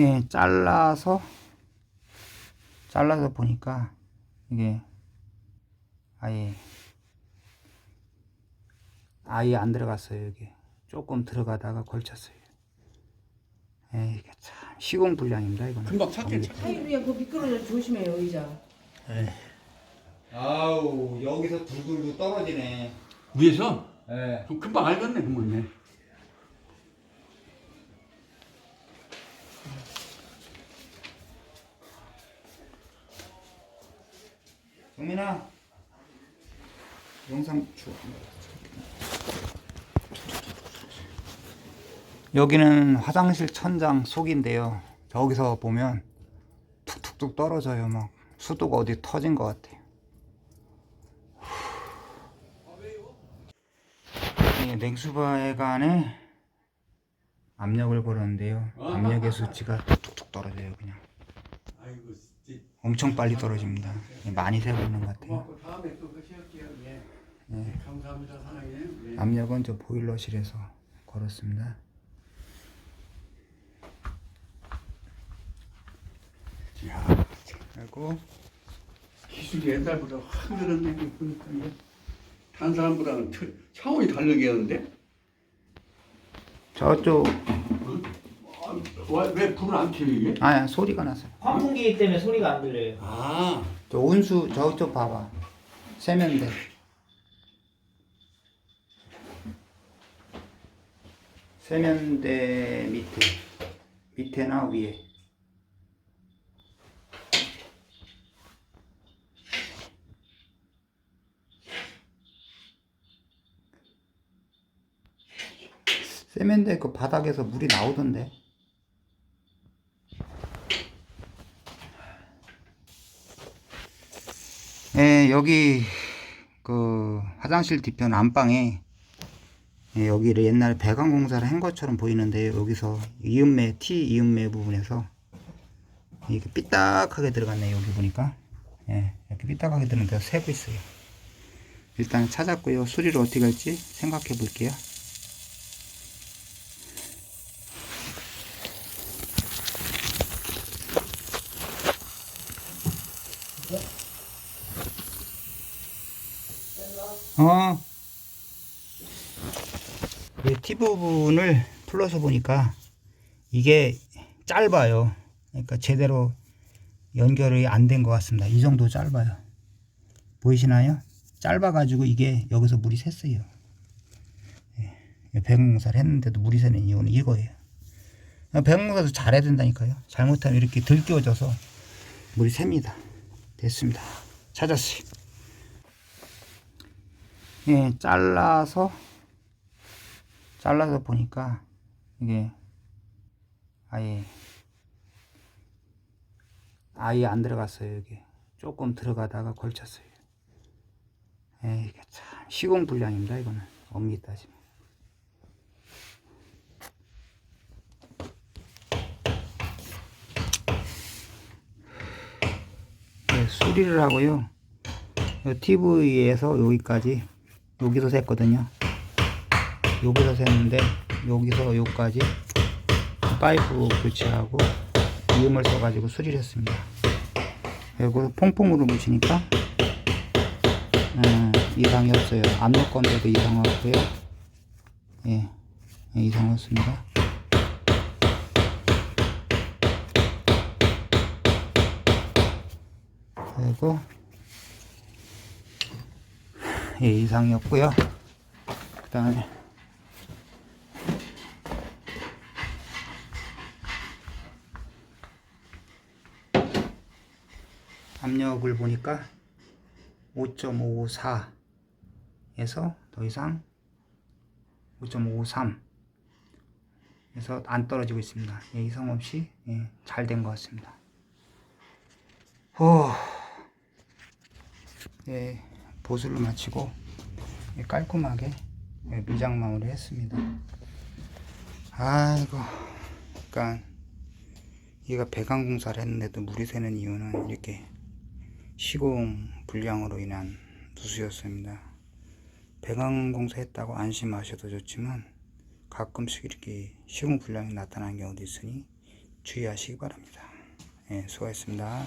예, 잘라서 잘라서 보니까 이게 아예 아예 안 들어갔어요 여기 조금 들어가다가 걸쳤어요. 예, 이게 참 시공 불량입니다 이거는. 금방 찾게 하이루야 그 미끄러져 조심해요 의자. 아우 여기서 불불불 떨어지네. 위에서 예. 그럼 금방 알겠네 그러면 정민아 영상 주. 여기는 화장실 천장 속인데요. 저기서 보면 툭툭툭 떨어져요. 막 수도가 어디 터진 것 같아요. 이 냉수배관에 압력을 걸었는데요. 압력의 수치가 툭툭툭 떨어져요 그냥 엄청 빨리 떨어집니다 많이 있는 것 같아요 하실게요 예. 네. 사장님 예. 압력은 저 보일러실에서 걸었습니다. 야 그리고 기술이 옛날보다 확 늘었네 보니까 다른 사람보다는 차- 차원이 다르겠는데 저쪽 아, 왜, 왜 불을 안 켜요 이게? 아 소리가 났어요. 환풍기 때문에 소리가 안 들려요. 아 저 온수 저쪽 봐봐. 세면대. 세면대 밑에 밑에나 위에. 세면대 그 바닥에서 물이 나오던데. 예, 여기 그 화장실 뒤편 안방에 예, 여기를 옛날에 배관 공사를 한 것처럼 보이는데 여기서 이음매 T 이음매 부분에서 이렇게 삐딱하게 들어갔네요 여기 보니까. 예, 이렇게 삐딱하게 들어간 데가 새고 있어요. 일단 찾았고요. 수리를 어떻게 할지 생각해 볼게요 어. 이 T 부분을 풀러서 보니까 이게 짧아요. 그러니까 제대로 연결이 안 된 것 같습니다. 이 정도 짧아요. 보이시나요? 짧아가지고 이게 여기서 물이 샜어요. 예, 배공사를 했는데도 물이 새는 이유는 이거예요. 배공사도 잘해야 된다니까요. 잘못하면 이렇게 들끼워져서 물이 셉니다. 됐습니다. 찾았어요. 예, 잘라서 잘라서 보니까 이게 아예 아예 안 들어갔어요 여기 조금 들어가다가 걸쳤어요. 예, 이게 참 시공 불량입니다 이거는. 엄밀히 따지면. 예, 수리를 하고요. TV에서 여기까지 여기서 샜거든요. 여기서 샜는데 여기서 여기까지 파이프 교체하고 이음을 써가지고 수리를 했습니다. 그리고 퐁퐁으로 묻히니까 음, 이상이 없어요. 압력 건데도 이상 없고요. 예, 예, 이상 없습니다. 그리고 예, 이상이 없고요 그 다음에 압력을 보니까 5.54에서 더 이상 5.53 에서 안 떨어지고 있습니다. 예, 이상 없이 예, 잘된 것 같습니다. 호, 예, 보수를 마치고 예, 깔끔하게 예, 미장 마무리 했습니다. 아이고, 그러니까 얘가 배관 공사를 했는데도 물이 새는 이유는 이렇게 시공 불량으로 인한 누수였습니다. 배관 공사했다고 안심하셔도 좋지만 가끔씩 이렇게 시공 불량이 나타나는 경우도 있으니 주의하시기 바랍니다. 예, 수고하셨습니다.